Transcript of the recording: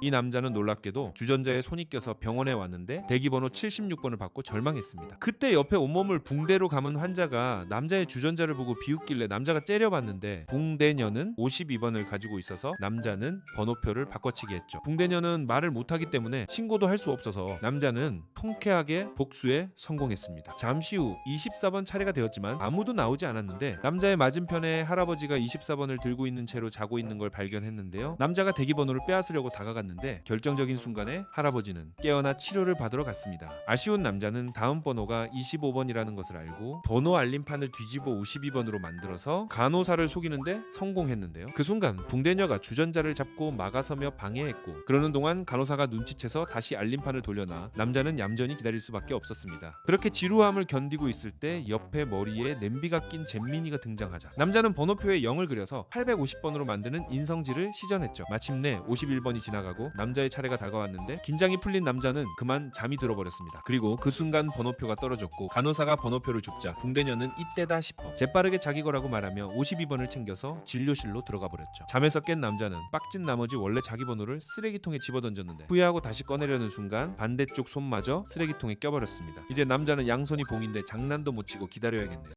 이 남자는 놀랍게도 주전자에 손이 껴서 병원에 왔는데 대기번호 76번을 받고 절망했습니다. 그때 옆에 온몸을 붕대로 감은 환자가 남자의 주전자를 보고 비웃길래 남자가 째려봤는데 붕대녀는 52번을 가지고 있어서 남자는 번호표를 바꿔치기 했죠. 붕대녀는 말을 못하기 때문에 신고도 할 수 없어서 남자는 통쾌하게 복수에 성공했습니다. 잠시 후 24번 차례가 되었지만 아무도 나오지 않았는데 남자의 맞은편에 할아버지가 24번을 들고 있는 채로 자고 있는 걸 발견했는데요. 남자가 대기번호를 빼앗으려고 다가갔는데 결정적인 순간에 할아버지는 깨어나 치료를 받으러 갔습니다. 아쉬운 남자는 다음 번호가 25번이라는 것을 알고 번호 알림판을 뒤집어 52번으로 만들어서 간호사를 속이는데 성공했는데요. 그 순간 붕대녀가 주전자를 잡고 막아서며 방해했고 그러는 동안 간호사가 눈치채서 다시 알림판을 돌려놔 남자는 얌전히 기다릴 수밖에 없었습니다. 그렇게 지루함을 견디고 있을 때 옆에 머리에 냄비가 낀 잼민이가 등장하자 남자는 번호표에 0을 그려서 850번으로 만드는 인성질을 시전했죠. 마침내 51번이 지나가고 남자의 차례가 다가왔는데 긴장이 풀린 남자는 그만 잠이 들어버렸습니다. 그리고 그 순간 번호표가 떨어졌고 간호사가 번호표를 줍자 붕대녀는 이때다 싶어 재빠르게 자기 거라고 말하며 52번을 챙겨서 진료실로 들어가 버렸죠. 잠에서 깬 남자는 빡진 나머지 원래 자기 번호를 쓰레기통에 집어던졌는데 후회하고 다시 꺼내려는 순간 반대쪽 손마저 쓰레기통에 껴버렸습니다. 이제 남자는 양손이 봉인돼 장난도 못 치고 기다려야겠네요.